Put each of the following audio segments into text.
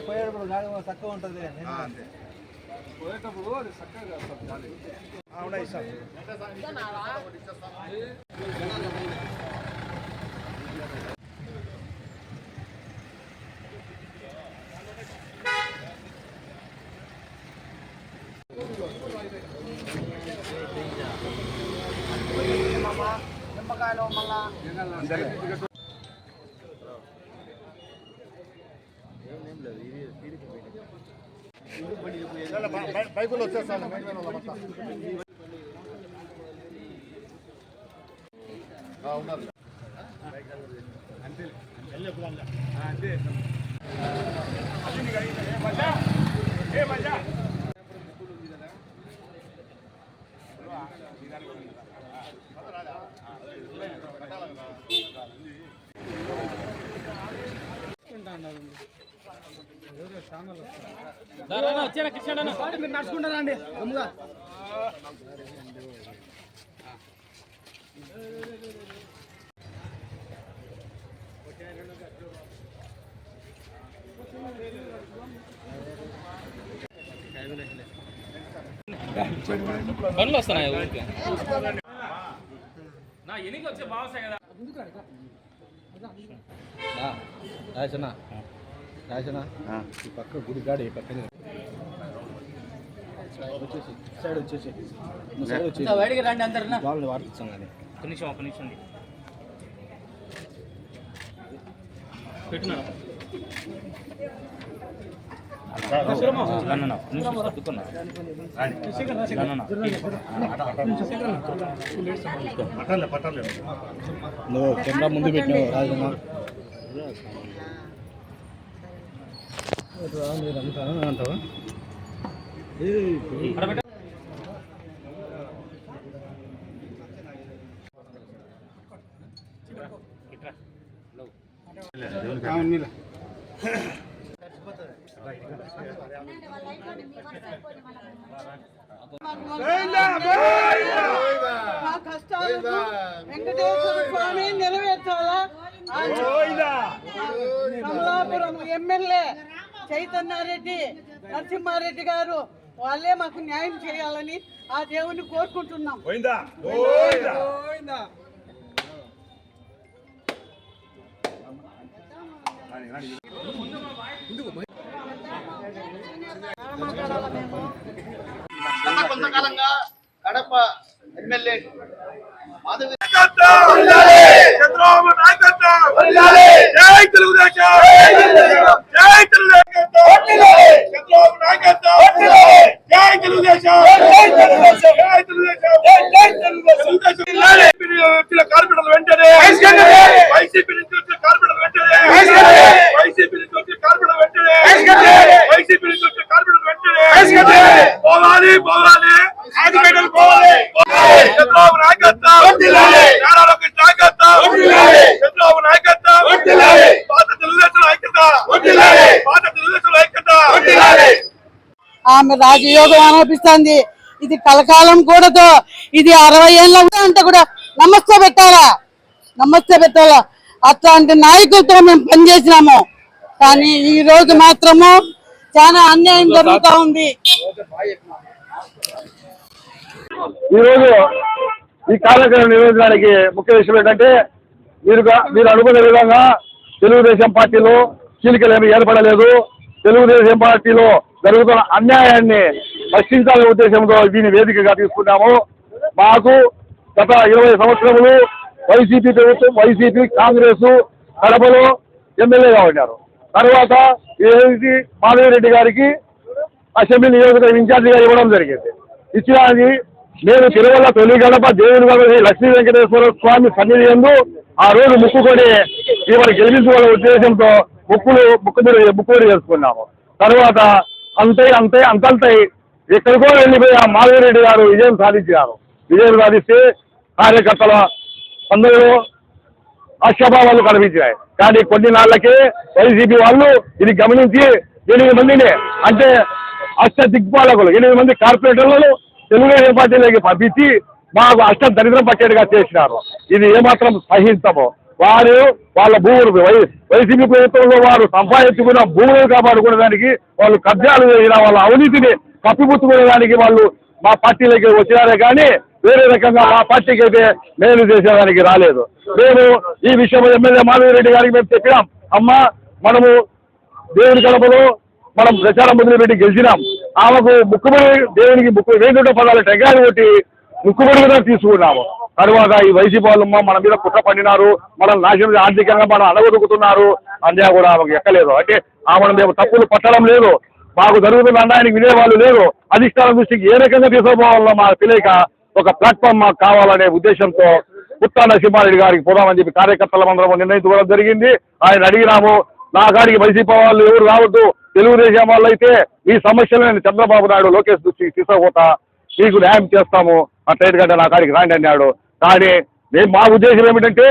పోయేటప్పుడు గాడి తక్కువ ఉంటుంది అంతే. పోయేటప్పుడు అది చక్కగా వస్తుంది గాలి. ఉన్నాయి సార్ బైకులు వచ్చేస్తాను. ఉన్నారు. అంతే మీరు నడుచుకుంటారా అండి గమ్ముగా వస్తున్నాయి ఊరికి? నా ఎనికి వచ్చే బాగా కదా. రాజన ఈ పక్క గుడి గాడి ఈ పక్కనే వచ్చేసి సైడ్ వచ్చేసి నువ్వు సైడ్ వచ్చేసి బయటికి రండి అందరు వాళ్ళని వాడుతాం కానీ ఒక నిమిషం ఒక నిమిషం పెట్టినా నువ్వు కెమెరా ముందు పెట్టినావు రాజన మా కష్టాలకు వెంకటేశ్వర స్వామి నెరవేర్చాలా కమలాపురం ఎమ్మెల్యే చైతన్యారెడ్డి నరసింహారెడ్డి గారు వాళ్ళే మాకు న్యాయం చేయాలని ఆ దేవుని కోరుకుంటున్నాం. కొంతకాలంగా కడప ఎమ్మెల్యే చంద్రబాబు నాయకత్వం. జై తెలుగుదేశం. జై తెలుగుదేశం చంద్రబాబు నాయకత్వం జై తెలుగుదేశం జై తెలుగుదేశం తెలుగుదేశం వచ్చిన కార్పొరేటర్లు వెంటనే వైసీపీ నుంచి వచ్చిన కార్పొరేటర్లు వెంటనే వైసీపీ నుంచి వచ్చిన కార్పొరేటర్లు వెంటనే వైసీపీ నుంచి వచ్చిన కార్పొరేటర్లు వెంటనే పోవాలి పోవాలి ఆదిపేటలు పోవాలి చంద్రబాబు నాయకత్వం నారా లోకేష్ నాయకత్వం చంద్రబాబు నాయకత్వం పాత తెలుగుదేశం ఐక్యత పాత తెలుగుదేశం ఐక్యత ఆమె రాజయోగం అనిపిస్తుంది ఇది కలకాలం కూడదు ఇది అరవై ఏళ్ళ అంటే కూడా నమస్తే పెట్టాలా? నమస్తే పెట్టాలా? అట్లాంటి నాయకులతో మేము పనిచేసినాము. కానీ ఈ రోజు మాత్రము చాలా అన్యాయం జరుగుతూ ఉంది. ఈరోజు ఈ కార్యక్రమం నిర్వహించడానికి ముఖ్య విషయం ఏంటంటే మీరు మీరు అనుకునే విధంగా తెలుగుదేశం పార్టీలో చీలికలు ఏమి ఏర్పడలేదు. తెలుగుదేశం పార్టీలో జరుగుతున్న అన్యాయాన్ని రక్షించాలనే ఉద్దేశంతో దీన్ని వేదికగా తీసుకున్నాము. మాకు గత ఇరవై సంవత్సరములు వైసీపీ ప్రభుత్వం వైసీపీ కాంగ్రెస్ కడపలో ఎమ్మెల్యేగా ఉన్నారు. తర్వాత ఏది మాధవిరెడ్డి గారికి అసెంబ్లీ నియోజకవర్గం ఇన్ఛార్జిగా ఇవ్వడం జరిగింది. ఇచ్చినది నేను తిరుమల తొలి గడప దేవుని గడప లక్ష్మీ వెంకటేశ్వర స్వామి సన్నిధి ఎందు ఆ రోజు ముక్కుకొని ఇవాళ గెలిపించుకోవాలనే ఉద్దేశంతో ముక్కులు ముక్కు మీద చేసుకున్నాము తర్వాత అంతే అంతే అంతంతై ఎక్కడికో వెళ్ళిపోయి ఆ మాధవిరెడ్డి గారు విజయం సాధించారు విజయం సాధిస్తే కార్యకర్తల అందరూ ఆశాభావాలు కనిపించాయి. కానీ కొన్ని నాళ్ళకే వైసీపీ వాళ్ళు ఇది గమనించి ఎనిమిది మందిని అంటే అష్ట దిగ్పాలకులు ఎనిమిది మంది కార్పొరేటర్లను తెలుగుదేశం పార్టీలోకి పంపించి మాకు అష్ట దరిద్రం పట్టేట్టుగా చేసినారు. ఇది ఏమాత్రం సహించము. వారు వాళ్ళ భూములు వై- వైసీపీ ప్రభుత్వంలో వారు సంపాదించుకున్న భూములు కాపాడుకునే దానికి వాళ్ళు కబ్జాలు వేసిన వాళ్ళ అవినీతిని కప్పిపుచ్చుకునే దానికి వాళ్ళు మా పార్టీలోకి వచ్చినారే కానీ వేరే రకంగా మా పార్టీకి అయితే మేలు చేసేదానికి రాలేదు. మేము ఈ విషయంలో ఎమ్మెల్యే మాధవిరెడ్డి గారికి మేము చెప్పినాం. అమ్మ మనము దేవుని కడపలో మనం ప్రచారం మొదలుపెట్టి గెలిచినాం. ఆమెకు ముక్కుబడి దేవునికి ముక్కు వేణుట పదాలు టెగాలు కొట్టి ముక్కుబడి కూడా తీసుకున్నాము. తర్వాత ఈ వైసీపీ వాళ్ళు మన మీద కుట్ర పండినారు. మనం నాశనం ఆర్థికంగా మనం అడగొడుకుతున్నారు అందే కూడా ఆమెకు ఎక్కలేదు. అంటే ఆమెను మేము తప్పులు పట్టడం లేదు. మాకు జరుగుతున్న అన్నాయనికి వినేవాళ్ళు లేరు. అధిష్టానం దృష్టికి ఏ రకంగా తీసుకుపోవాలో మాకు తెలియక ఒక ప్లాట్ఫామ్ మాకు కావాలనే ఉద్దేశంతో పుట్టా నరసింహారెడ్డి గారికి పోదామని చెప్పి కార్యకర్తల మందరం నిర్ణయించుకోవడం జరిగింది. ఆయన అడిగినాము నా కాడికి వైసీపీ వాళ్ళు ఎవరు రావద్దు? తెలుగుదేశం వాళ్ళు అయితే ఈ సమస్యలు నేను చంద్రబాబు నాయుడు లోకేష్ దృష్టికి తీసుకుపోతా. మీకు న్యాయం చేస్తాము. అట్లయితే కంటే నా కాడికి రాండి అన్నాడు. కానీ మేము మా ఉద్దేశం ఏమిటంటే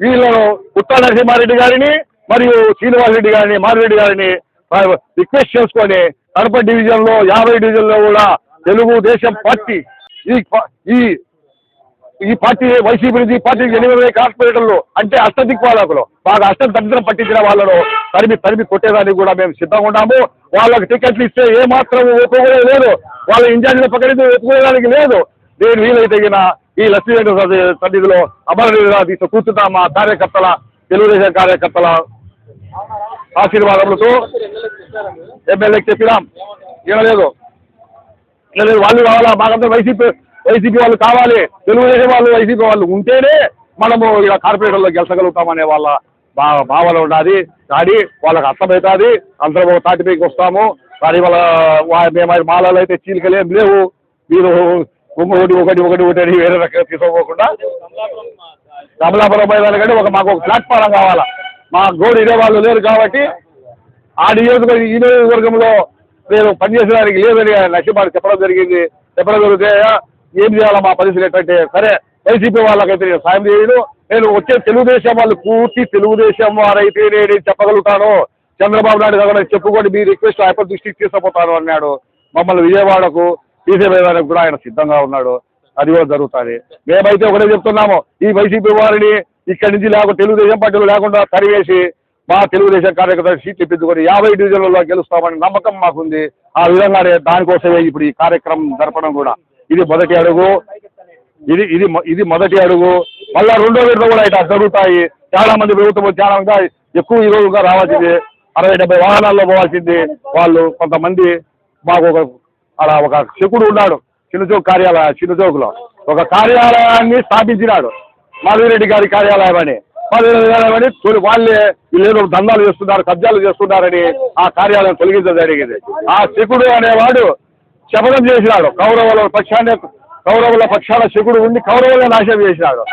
వీళ్ళను పుట్టా నరసింహారెడ్డి గారిని మరియు శ్రీనివాస్ రెడ్డి గారిని మారిరెడ్డి గారిని రిక్వెస్ట్ చేసుకొని కడప డివిజన్లో యాభై డివిజన్లో కూడా తెలుగుదేశం పార్టీ ఈ ప- ఈ ఈ పార్టీ వైసీపీ నుంచి ఈ పార్టీకి ఎనిమిది కార్పొరేటర్లు అంటే అష్టదిక్పాలకులు బాగా అష్ట దరిద్రం పట్టించిన వాళ్ళను తరిమి తరిమి కొట్టేదానికి కూడా మేము సిద్ధంగా ఉన్నాము. వాళ్ళకి టికెట్లు ఇస్తే ఏమాత్రం ఒప్పుకోలేదు వాళ్ళ ఇన్ఛార్జీలు పక్కన ఒప్పుకోవడానికి లేదు. నేను వీలైతే ఈ లక్ష్మీ వెంకటేశ్వర సన్నిధిలో అమరవీరుగా తీసి మా కార్యకర్తల తెలుగుదేశం కార్యకర్తల ఆశీర్వాదములతో ఎమ్మెల్యేకి చెప్పినాం. ఇవ్వలేదు లేదు వాళ్ళు కావాలా? మాకంతా వైసీపీ వైసీపీ వాళ్ళు కావాలి. తెలుగుదేశం వాళ్ళు వైసీపీ వాళ్ళు ఉంటేనే మనము ఇక కార్పొరేషన్లో గెలిచగలుగుతామనే వాళ్ళ బా భావన ఉన్నది కానీ వాళ్ళకి అర్థమవుతుంది అందరం ఒక తాటిపైకి వస్తాము. కానీ వాళ్ళ మేము మాలలు మాలలో అయితే చీలికలేం లేవు. మీరు ఒకటి ఒకటి ఒకటి ఒకటి వేరే రకంగా తీసుకోకుండా కమలాపురం మైదానం కంటే ఒక మాకు ఒక ప్లాట్ఫారం కావాలా. మా గోడు ఇదే వాళ్ళు లేరు కాబట్టి ఆ నియోజకవర్గం ఈ నియోజకవర్గంలో నేను పనిచేసేదానికి లేదని నరసింహాడు చెప్పడం జరిగింది. చెప్పడం జరిగితే ఏం చేయాలా మా పరిస్థితి ఏంటంటే సరే వైసీపీ వాళ్ళకైతే నేను సాయం చేయను. నేను వచ్చే తెలుగుదేశం వాళ్ళు పూర్తి తెలుగుదేశం వారైతే నేను చెప్పగలుగుతాను? చంద్రబాబు నాయుడు గారు చెప్పుకొని మీ రిక్వెస్ట్ హైపర్ దృష్టికి తీసుకుపోతాను అన్నాడు. మమ్మల్ని విజయవాడకు తీసేవేయడానికి కూడా ఆయన సిద్ధంగా ఉన్నాడు. అది కూడా జరుగుతుంది. మేమైతే ఒకటే చెప్తున్నాము ఈ వైసీపీ వారిని ఇక్కడి నుంచి లేకుండా తెలుగుదేశం పార్టీలు లేకుండా తరివేసి మా తెలుగుదేశం కార్యకర్తలు సీట్లు ఇప్పించుకొని యాభై డివిజన్లలో గెలుస్తామని నమ్మకం మాకుంది. ఆ విధంగానే దానికోసమే ఇప్పుడు ఈ కార్యక్రమం జరపడం కూడా. ఇది మొదటి అడుగు. ఇది ఇది ఇది మొదటి అడుగు. మళ్ళా రెండో విడత కూడా ఇట్లా జరుగుతాయి. చాలా మంది ప్రభుత్వం చాలా మంది ఎక్కువ ఈ రోజుగా రావాల్సింది. అరవై డెబ్బై వాహనాల్లో పోవాల్సింది వాళ్ళు. కొంతమంది మాకు ఒక అలా ఒక శకుడు ఉన్నాడు చిన్నచౌక్ కార్యాలయ చిన్నచౌక్లో. ఒక కార్యాలయాన్ని స్థాపించినాడు. మాధవిరెడ్డి గారి కార్యాలయం అని. మాధవిరెడ్డి అని తొలి వాళ్ళే వీళ్ళు దందాలు చేస్తున్నారు కబ్జాలు చేస్తున్నారని ఆ కార్యాలయం తొలగించడం జరిగింది. ఆ శకుడు అనేవాడు శపథం చేసినాడు. కౌరవుల పక్షాన్ని కౌరవుల పక్షాల శకుడు ఉండి కౌరవుల నాశనం చేసినాడు.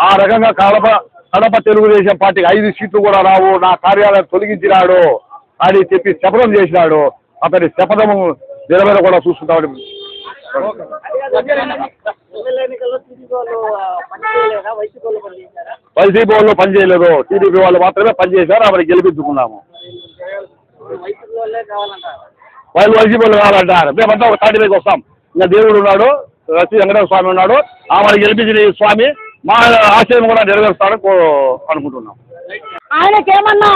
ఆ రకంగా కడప కడప తెలుగుదేశం పార్టీకి ఐదు సీట్లు కూడా రావు నా కార్యాలయం తొలగించినాడు అని చెప్పి శపథం చేసినాడు. అతని శపథము నిలబెర కూడా పనిచేయలేదా వైసీపీ వాళ్ళు పనిచేయలేదు టీడీపీ వాళ్ళు మాత్రమే పనిచేశారు ఆమెను గెలిపించుకున్నాము. వాళ్ళే వైసీపీ వాళ్ళు కావాలంటారు. మేమంతా ఒక తాటి మీదకి వస్తాం. ఇంకా దేవుడు ఉన్నాడు లక్ష్మీ వెంకటేశ్వర స్వామి ఉన్నాడు. ఆమెను గెలిపించిన స్వామి మా ఆశయం కూడా నెరవేరుస్తాడని కో- అనుకుంటున్నాం. ఆయనకేమన్నా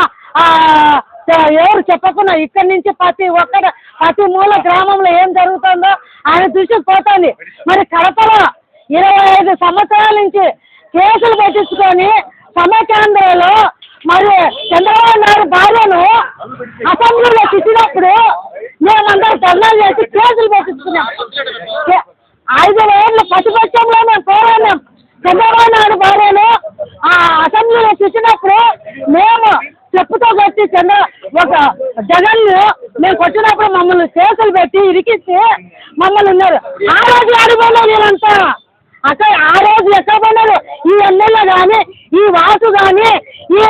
ఎవరు చెప్పకుండా ఇక్కడి నుంచి ప్రతి ఒక్కడ ప్రతి మూల గ్రామంలో ఏం జరుగుతుందో ఆయన చూసి పోతుంది. మరి కడపలో ఇరవై ఐదు సంవత్సరాల నుంచి కేసులు పెట్టించుకొని సమాచారంలో మరి చంద్రబాబు నాయుడు భార్యను అసెంబ్లీలో తిట్టినప్పుడు మేమందరం ధర్నాలు చేసి కేసులు పెట్టించుకున్నాం కే- ఐదు వేలు ప్రతిపక్షంలో మేము పోరాడినాం చంద్రబాబు నాయుడు భార్యను ఆ అసెంబ్లీలో చూసినప్పుడు మేము చెప్పుతో కొట్టి చంద్ర ఒక జగన్ మేము కొట్టినప్పుడు మమ్మల్ని కేసులు పెట్టి ఇరికిచ్చి మమ్మల్ని ఉన్నారు ఆ రోజు అడుగులో వీళ్ళంతా అక్కడ ఆ రోజు ఎక్కడ పోయినారు ఈ ఎమ్మెల్యే కానీ ఈ వాసు కానీ ఈ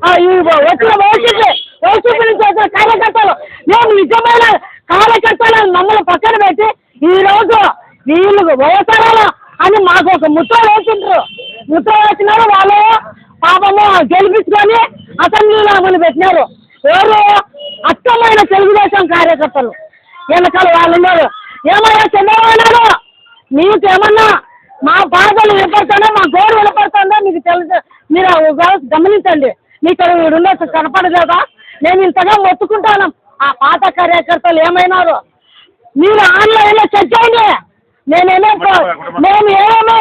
ఆ, ఈ వచ్చిన వైసీపీ వైసీపీ నుంచి వచ్చిన కార్యకర్తలు మేము నిజమైన కార్యకర్తలను మమ్మల్ని పక్కన పెట్టి ఈ రోజు వైఎస్ఆర్ అని మాకు ఒక ముద్ర వేసిండ్రు ముద్ర వేసినారు వాళ్ళు పాపము గెలిపించుకొని అసెంబ్లీలో అమలు పెట్టినారు. ఎవరు అష్టమైన తెలుగుదేశం కార్యకర్తలు. వెనకాల వాళ్ళు ఉన్నారు. ఏమయ్యా చంద్రబాబు నాయుడు? మీకు ఏమన్నా మా బాధలు వినపడుతుందా మా గోరు వినపడుతుందా మీకు తెలుసు? మీరు గమనించండి. మీకు ఈడున్న కనపడలేదా? నేను ఇంతగా మొత్తుకుంటాను. ఆ పాత కార్యకర్తలు ఏమైనారు? మీరు ఆన్లైన్లో చెక్ చేయండి. నేనేమో మేము ఏమేమి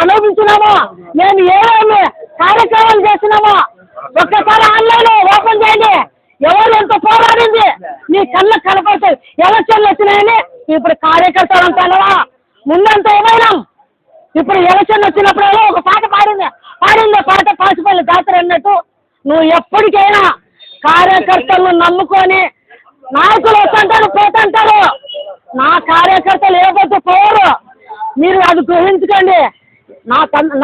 అనుభవించినామో మేము ఏమేమి కార్యక్రమాలు చేసినామో ఒక్కసారి ఆన్లైన్ ఓపెన్ చేయండి. ఎవరు ఎంత పోరాడింది? మీ కళ్ళ కనపడతాయి ఎలక్షన్లు వచ్చినాయని ఇప్పుడు కార్యకర్తలు అంటారా ముందంతా ఏమైనా? ఇప్పుడు ఎలక్షన్ వచ్చినప్పుడు ఒక పాట పాడింది. పాడింది పాట పాసిపల్లి జాతర అన్నట్టు. నువ్వు ఎప్పటికైనా కార్యకర్తలను నమ్ముకొని నాయకులు వస్తుంటారు పోతుంటారు నా కార్యకర్తలు ఏ పొద్దు పోరు. మీరు అది గ్రహించుకోండి. నా కన్-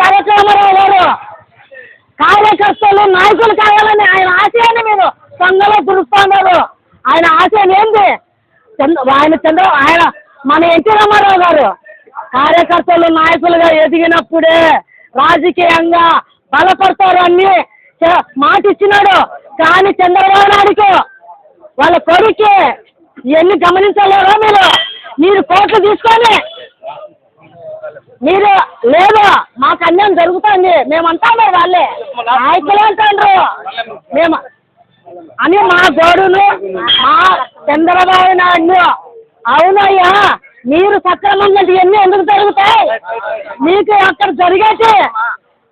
కార్యక్రమాలు తారక గారు కార్యకర్తలు నాయకులు కావాలని ఆయన ఆశయాన్ని మీరు సంఘంలో పిలుస్తున్నారు ఆయన ఆశయం ఏంది? చంద్ర ఆయన చంద్ర ఆయన మన ఎన్టీ రామారావు గారు కార్యకర్తలు నాయకులుగా ఎదిగినప్పుడే రాజకీయంగా బలపడతారు అని మాట ఇచ్చినాడు కానీ చంద్రబాబు నాయుడుకు వాళ్ళ కొడుకే ఇవన్నీ గమనించలేరా మీరు? మీరు కోట్లు తీసుకొని మీరు లేదు మాకు అన్యాయం జరుగుతుంది. మేము అంటాము వాళ్ళే. నాయకులు అంటాండ్రు. మేము అని మా గోడును మా చంద్రబాబు నాయుడు అవునయ్యా మీరు సక్రమంగా ఇవన్నీ ఎందుకు జరుగుతాయి? మీకు అక్కడ జరిగేటి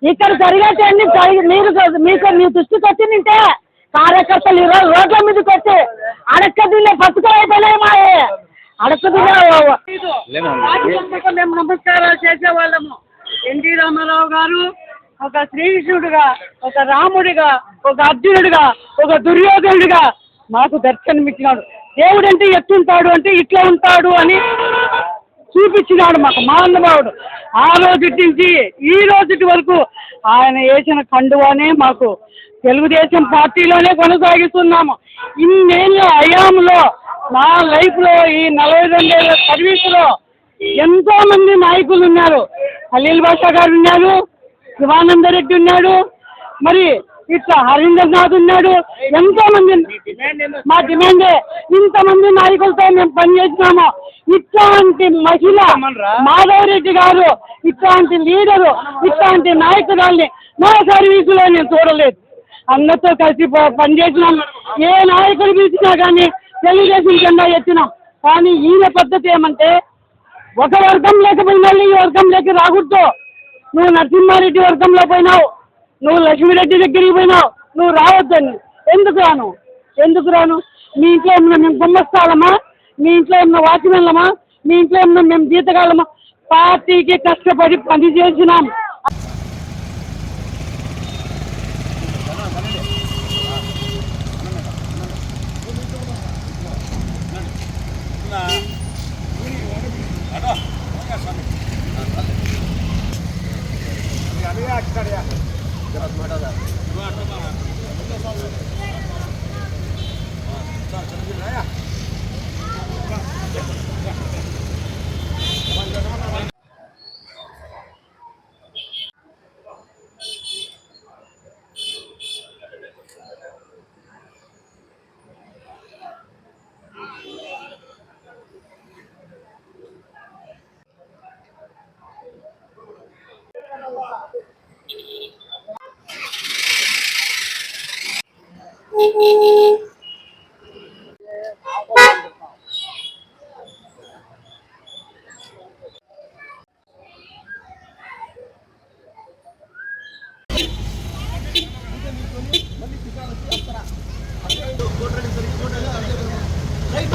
ఇక్కడ జరిగేటి అన్ని జరిగి మీరు మీకు మీ దృష్టికి వచ్చిందంటే కార్యకర్తలు ఈరోజు రోడ్ల మీదకి వచ్చి అడక్క తినే బతుకులు అడక్క మేము నమస్కారాలు చేసేవాళ్ళము. ఎన్టీ రామారావు గారు ఒక శ్రీకృష్ణుడిగా ఒక రాముడిగా ఒక అర్జునుడిగా ఒక దుర్యోధనుడిగా మాకు దర్శనమిచ్చినాడు దేవుడు అంటే ఎట్టుంటాడు అంటే ఇట్లా ఉంటాడు అని చూపించినాడు మాకు మహానుభావుడు ఆ రోజు నుంచి ఈ రోజు వరకు ఆయన వేసిన కండువానే మాకు తెలుగుదేశం పార్టీలోనే కొనసాగిస్తున్నాము. ఇన్నేళ్ళ అయాంలో నా లైఫ్లో ఈ నలభై రెండేళ్ళ సర్వీసులో ఎంతో మంది నాయకులు ఉన్నారు. ఖలీల్ బాషా గారు ఉన్నారు శివానంద రెడ్డి ఉన్నాడు మరి ఇట్లా హరీంద్రనాథ్ ఉన్నాడు ఎంతో మంది మా డిమాండే ఇంతమంది నాయకులతో మేము పనిచేసినాము ఇట్లాంటి మహిళ మాధవరెడ్డి గారు ఇట్లాంటి లీడరు ఇట్లాంటి నాయకురాల్ని నా సర్వీసులో నేను చూడలేదు. అందరితో కలిసి ప- పనిచేసినాం ఏ నాయకుడు పిలిచినా కానీ తెలుగుదేశం జెండా ఎత్తినాం. కానీ ఈయన పద్ధతి ఏమంటే ఒక వర్గం లేకపోయి మళ్ళీ ఈ వర్గంలోకి రాకూడదు. నువ్వు నరసింహారెడ్డి వర్గంలో పోయినావు. నువ్వు లక్ష్మీరెడ్డి దగ్గరికి పోయినావు. నువ్వు రావద్దని ఎందుకు రాను? ఎందుకు రాను? మీ ఇంట్లో ఏమన్నా మేము గుమ్మస్తాలమా? మీ ఇంట్లో ఏమన్నా వాచ్మెన్లమా? మీ ఇంట్లో ఉన్న మేము జీతగాళ్ళమా? పార్టీకి కష్టపడి పని చేసినాం. na right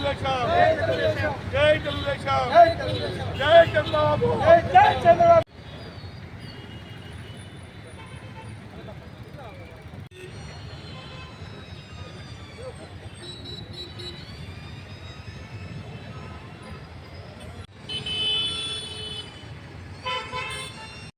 Telugu Desam. జై తెలుగుదేశం. జై చంద్రబాబు. జై చంద్రబాబు.